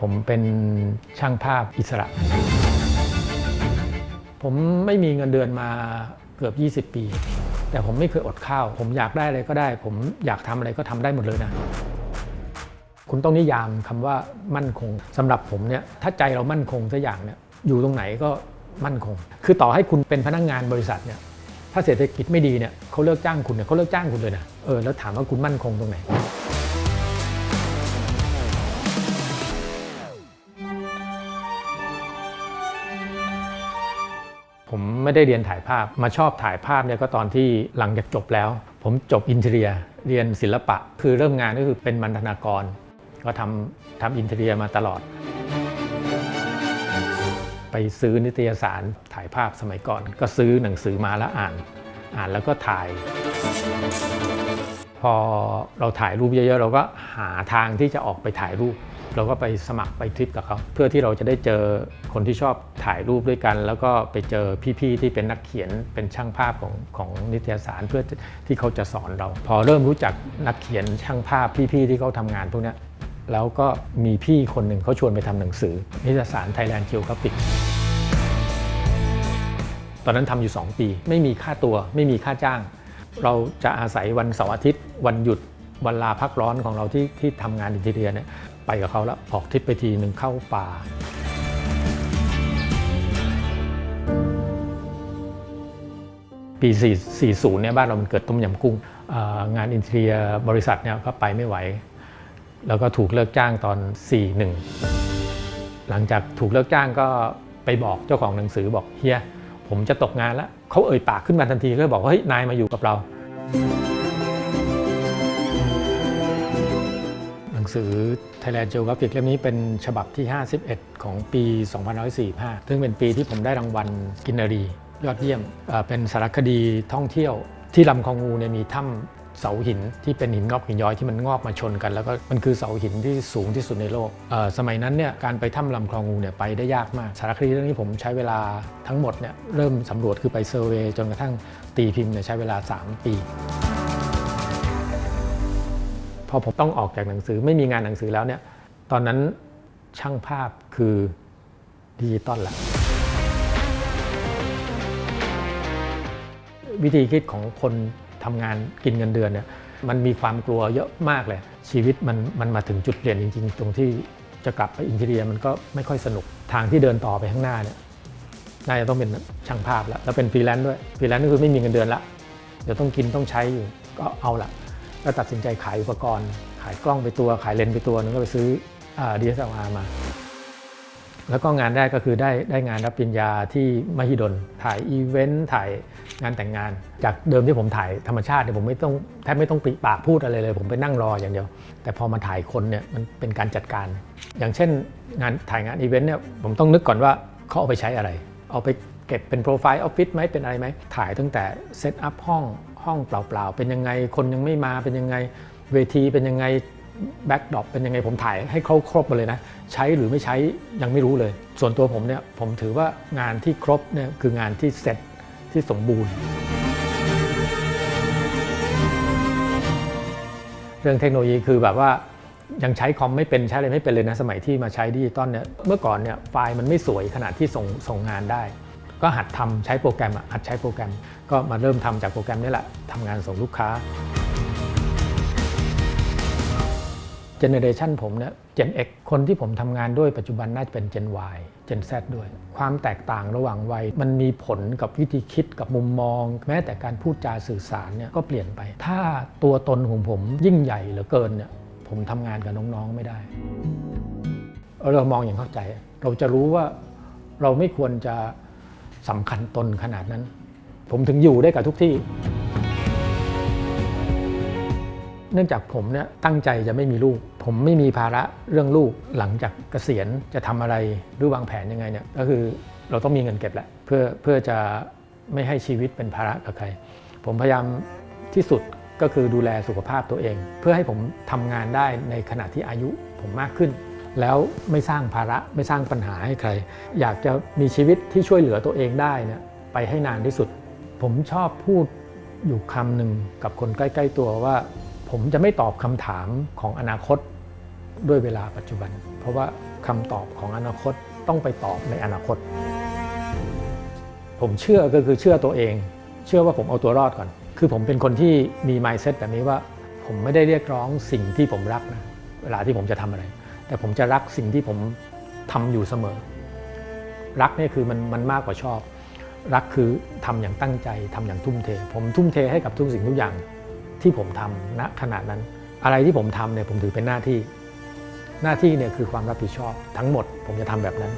ผมเป็นช่างภาพอิสระ ผมไม่มีเงินเดือนมาเกือบ 20 ปี แต่ผมไม่เคยอดข้าว ผมอยากได้อะไรก็ได้ ผมอยากทำอะไรก็ทำได้หมดเลยนะ คุณต้องนิยามคำว่ามั่นคงสำหรับผมเนี่ยถ้าใจเรามั่นคงสักอย่างเนี่ยอยู่ตรงไหนก็มั่นคง คือต่อให้คุณเป็นพนักงานบริษัทเนี่ยถ้าเศรษฐกิจไม่ดีเนี่ยเขาเลิกจ้างคุณเนี่ยเขาเลิกจ้างคุณเลยนะเออแล้วถามว่าคุณมั่นคงตรงไหน ผมไม่ได้เรียนถ่ายภาพ มาชอบถ่ายภาพเนี่ยก็ตอนที่หลังจากจบแล้ว ผมจบอินเทเรียเรียนศิลปะ คือเริ่มงานก็คือเป็นบรรณากร ก็ทำทำอินเทเรียมาตลอด ไปซื้อนิตยสารถ่ายภาพสมัยก่อน ก็ซื้อหนังสือมาแล้วอ่าน อ่านแล้วก็ถ่าย อเราถ่ายรูปเยอะๆ เราก็หาทางที่จะออกไปถ่ายรูป เราก็ไปสมัครไปทริปกับเขาเพื่อที่เราจะได้เจอคนที่ชอบถ่ายรูปด้วยกัน แล้วก็ไปเจอพี่ๆที่เป็นนักเขียนเป็นช่างภาพของของนิตยสารเพื่อที่เขาจะสอนเรา พอเริ่มรู้จักนักเขียนช่างภาพพี่ๆที่เขาทำงานพวกนี้แล้วก็มีพี่คนหนึ่งเขาชวนไปทำหนังสือ นิตยสาร Thailand Geographic ตอนนั้นทำอยู่ 2 ปี ไม่มีค่าตัวไม่มีค่าจ้าง เราจะอาศัยวันเสาร์อาทิตย์ วันหยุดวันลาพักร้อนของเราที่ที่ทำงานอินเทเรียเนี่ยไปกับเขาแล้วออกทริปไปทีหนึ่งเข้าป่าปี 40 เนี่ยบ้านเรามันเกิดต้มยำกุ้ง งานอินเทเรียบริษัทเนี่ยก็ไปไม่ไหว แล้วก็ถูกเลิกจ้างตอน 41 หลังจากถูกเลิกจ้างก็ไปบอกเจ้าของหนังสือบอกเฮีย ผมจะตกงานแล้วเขาเอ่ยปากขึ้นมาทันทีก็บอกว่าเฮ้ยนายมาอยู่กับเรา หนังสือ Thailand Geographic เล่มนี้เป็นฉบับที่ 51 ของปี 2545 ซึ่งเป็นปีที่ผมได้รางวัลกินนารี ยอดเยี่ยมเป็นสารคดีท่องเที่ยวที่ลำคลองงูเนี่ยมีถ้ำ เสาหินที่เป็นหินงอกหินย้อยที่มันงอกมาชนกัน แล้วก็มันคือเสาหินที่สูงที่สุดในโลก สมัยนั้นเนี่ยการไปถ้ำลำคลองงูเนี่ยไปได้ยากมาก สารคดีเรื่องนี้ผมใช้เวลาทั้งหมดเนี่ยเริ่มสำรวจคือไปเซอร์เวย์จนกระทั่งตีพิมพ์เนี่ยใช้เวลา 3 ปีพอผมต้องออกจากหนังสือไม่มีงานหนังสือแล้วเนี่ยตอนนั้นช่างภาพคือดิจิตอลละวิธีคิดของคน ทำงานกินเงินเดือนเนี่ยมันมีความกลัวเยอะมากเลย ชีวิตมันมันมาถึงจุดเปลี่ยนจริง ๆ ตรงที่จะกลับไปอินเทียมันก็ไม่ค่อยสนุกทางที่เดินต่อไปข้างหน้าเนี่ยน่าจะต้องเป็นช่างภาพแล้วแล้วเป็นฟรีแลนซ์ด้วยฟรีแลนซ์ก็คือไม่มีเงินเดือนละเดี๋ยวต้องกินต้องใช้อยู่ก็เอาละก็ตัดสินใจขายอุปกรณ์ ขายกล้องไปตัวขายเลนส์ไปตัวนึงก็ไปซื้อดีเอสเอลอาร์มา แล้วก็งานแรกก็คือได้ได้งานรับปริญญาที่มหิดล ถ่ายอีเวนต์ถ่ายงานแต่งงาน จากเดิมที่ผมถ่ายธรรมชาติเนี่ยผมไม่ต้องแทบไม่ต้องปิปากพูดอะไรเลย ผมไปนั่งรออย่างเดียว แต่พอมาถ่ายคนเนี่ยมันเป็นการจัดการ อย่างเช่นงานถ่ายงานอีเวนต์เนี่ยผมต้องนึกก่อนว่าเขาเอาไปใช้อะไร เอาไปเก็บเป็นโปรไฟล์ออฟฟิศไหมเป็นอะไรไหมถ่ายตั้งแต่เซตอัพห้องห้องเปล่าๆเป็นยังไงคนยังไม่มาเป็นยังไงเวทีเป็นยังไง แบ็กดรอปเป็นยังไงผมถ่ายให้เขาครบหมาเลยนะ ใช้หรือไม่ใช้ยังไม่รู้เลย ส่วนตัวผมเนี่ยผมถือว่างานที่ครบเนี่ยคืองานที่เสร็จที่สมบูรณ์ เรื่องเทคโนโลยีคือแบบว่ายังใช้คอมไม่เป็นใช้อะไรไม่เป็นเลยนะสมัยที่มาใช้ดิจิตอลเนี่ยเมื่อก่อนเนี่ยไฟล์มันไม่สวยขนาดที่ส่งส่งงานได้ ก็หัดทำใช้โปรแกรมอะหัดใช้โปรแกรม ก็มาเริ่มทำจากโปรแกรมนี่แหละทำงานส่งลูกค้า จเนเรชันผมเนี่ย Gen X คนที่ผมทำงานด้วยปัจจุบันน่าจะเป็น Gen Y Gen Z ด้วย ความแตกต่างระหว่างวัย มันมีผลกับวิธีคิดกับมุมมอง แม้แต่การพูดจาสื่อสารเนี่ยก็เปลี่ยนไป ถ้าตัวตนของผมยิ่งใหญ่เหลือเกินเนี่ยผมทำงานกับน้องๆไม่ได้ เรามองอย่างเข้าใจ เราจะรู้ว่าเราไม่ควรจะสำคัญตนขนาดนั้น ผมถึงอยู่ได้กับทุกที่ เนื่องจากผมเนี่ยตั้งใจจะไม่มีลูก ผมไม่มีภาระเรื่องลูกหลังจากเกษียณจะทำอะไรหรือวางแผนยังไงเนี่ยก็คือเราต้องมีเงินเก็บแหละเพื่อเพื่อจะไม่ให้ชีวิตเป็นภาระกับใคร ผมพยายามที่สุดก็คือดูแลสุขภาพตัวเอง เพื่อให้ผมทำงานได้ในขณะที่อายุผมมากขึ้น แล้วไม่สร้างภาระไม่สร้างปัญหาให้ใคร อยากจะมีชีวิตที่ช่วยเหลือตัวเองได้เนี่ยไปให้นานที่สุด ผมชอบพูดอยู่คำหนึ่งกับคนใกล้ ๆ ตัวว่า ผมจะไม่ตอบคำถามของอนาคตด้วยเวลาปัจจุบัน เพราะว่าคำตอบของอนาคตต้องไปตอบในอนาคต ผมเชื่อก็คือเชื่อตัวเอง เชื่อว่าผมเอาตัวรอดก่อน คือผมเป็นคนที่มี mindset แบบนี้ว่า ผมไม่ได้เรียกร้องสิ่งที่ผมรักนะเวลาที่ผมจะทำอะไร แต่ผมจะรักสิ่งที่ผมทำอยู่เสมอ รักนี่คือมันมันมากกว่าชอบ รักคือทำอย่างตั้งใจทำอย่างทุ่มเท ผมทุ่มเทให้กับทุกสิ่งทุกอย่าง ที่ผมทำณขณะนั้น อะไรที่ผมทำเนี่ยผมถือเป็นหน้าที่ หน้าที่เนี่ยคือความรับผิดชอบทั้งหมดผมจะทำแบบนั้น